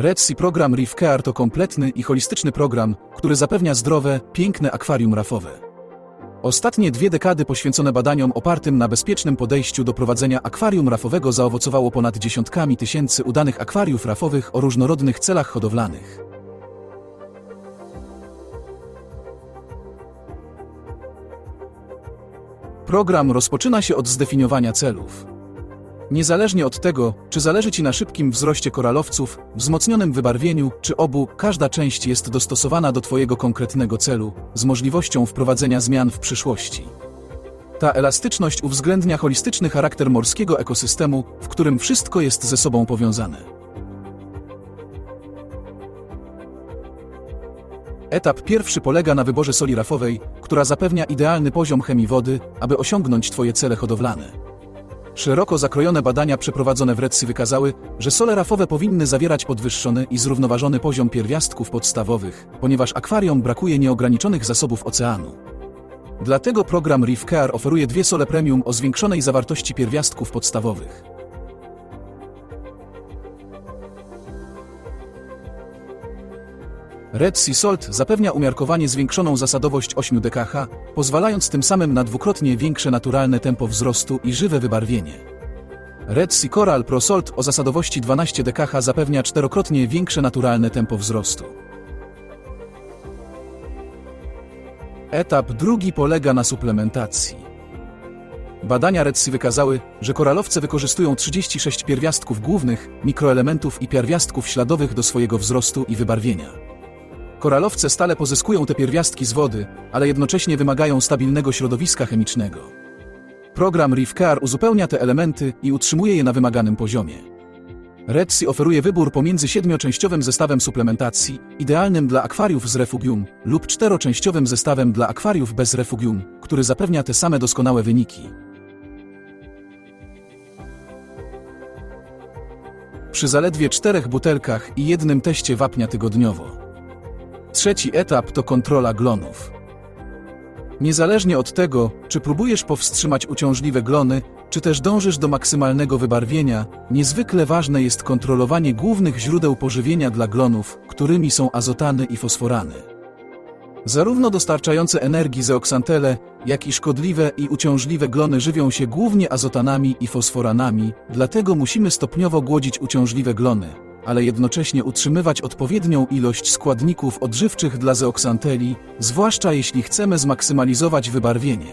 Red Program Reef Care to kompletny i holistyczny program, który zapewnia zdrowe, piękne akwarium rafowe. Ostatnie dwie dekady poświęcone badaniom opartym na bezpiecznym podejściu do prowadzenia akwarium rafowego zaowocowało ponad dziesiątkami tysięcy udanych akwariów rafowych o różnorodnych celach hodowlanych. Program rozpoczyna się od zdefiniowania celów. Niezależnie od tego, czy zależy Ci na szybkim wzroście koralowców, wzmocnionym wybarwieniu, czy obu, każda część jest dostosowana do Twojego konkretnego celu, z możliwością wprowadzenia zmian w przyszłości. Ta elastyczność uwzględnia holistyczny charakter morskiego ekosystemu, w którym wszystko jest ze sobą powiązane. Etap pierwszy polega na wyborze soli rafowej, która zapewnia idealny poziom chemii wody, aby osiągnąć Twoje cele hodowlane. Szeroko zakrojone badania przeprowadzone w Redsy wykazały, że sole rafowe powinny zawierać podwyższony i zrównoważony poziom pierwiastków podstawowych, ponieważ akwarium brakuje nieograniczonych zasobów oceanu. Dlatego program Reef Care oferuje dwie sole premium o zwiększonej zawartości pierwiastków podstawowych. Red Sea Salt zapewnia umiarkowanie zwiększoną zasadowość 8 dkH, pozwalając tym samym na dwukrotnie większe naturalne tempo wzrostu i żywe wybarwienie. Red Sea Coral Pro Salt o zasadowości 12 dkH zapewnia czterokrotnie większe naturalne tempo wzrostu. Etap drugi polega na suplementacji. Badania Red Sea wykazały, że koralowce wykorzystują 36 pierwiastków głównych, mikroelementów i pierwiastków śladowych do swojego wzrostu i wybarwienia. Koralowce stale pozyskują te pierwiastki z wody, ale jednocześnie wymagają stabilnego środowiska chemicznego. Program Reef Care uzupełnia te elementy i utrzymuje je na wymaganym poziomie. Red Sea oferuje wybór pomiędzy siedmioczęściowym zestawem suplementacji, idealnym dla akwariów z refugium, lub czteroczęściowym zestawem dla akwariów bez refugium, który zapewnia te same doskonałe wyniki. Przy zaledwie czterech butelkach i jednym teście wapnia tygodniowo. Trzeci etap to kontrola glonów. Niezależnie od tego, czy próbujesz powstrzymać uciążliwe glony, czy też dążysz do maksymalnego wybarwienia, niezwykle ważne jest kontrolowanie głównych źródeł pożywienia dla glonów, którymi są azotany i fosforany. Zarówno dostarczające energii zeoksantele, jak i szkodliwe i uciążliwe glony żywią się głównie azotanami i fosforanami, dlatego musimy stopniowo głodzić uciążliwe glony, ale jednocześnie utrzymywać odpowiednią ilość składników odżywczych dla zeoksanteli, zwłaszcza jeśli chcemy zmaksymalizować wybarwienie.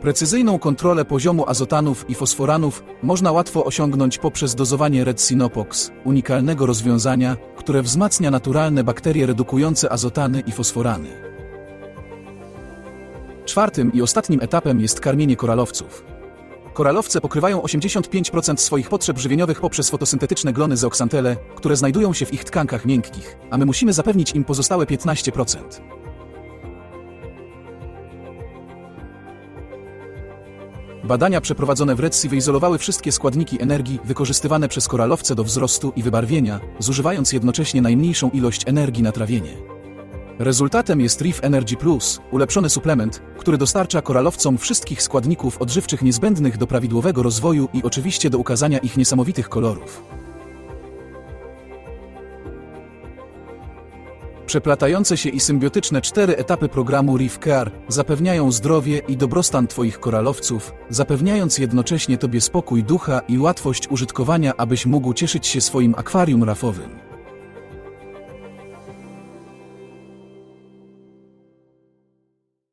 Precyzyjną kontrolę poziomu azotanów i fosforanów można łatwo osiągnąć poprzez dozowanie Red Sinopox, unikalnego rozwiązania, które wzmacnia naturalne bakterie redukujące azotany i fosforany. Czwartym i ostatnim etapem jest karmienie koralowców. Koralowce pokrywają 85% swoich potrzeb żywieniowych poprzez fotosyntetyczne glony zeoksantele, które znajdują się w ich tkankach miękkich, a my musimy zapewnić im pozostałe 15%. Badania przeprowadzone w Red Sea wyizolowały wszystkie składniki energii wykorzystywane przez koralowce do wzrostu i wybarwienia, zużywając jednocześnie najmniejszą ilość energii na trawienie. Rezultatem jest Reef Energy Plus, ulepszony suplement, który dostarcza koralowcom wszystkich składników odżywczych niezbędnych do prawidłowego rozwoju i oczywiście do ukazania ich niesamowitych kolorów. Przeplatające się i symbiotyczne cztery etapy programu Reef Care zapewniają zdrowie i dobrostan Twoich koralowców, zapewniając jednocześnie Tobie spokój ducha i łatwość użytkowania, abyś mógł cieszyć się swoim akwarium rafowym.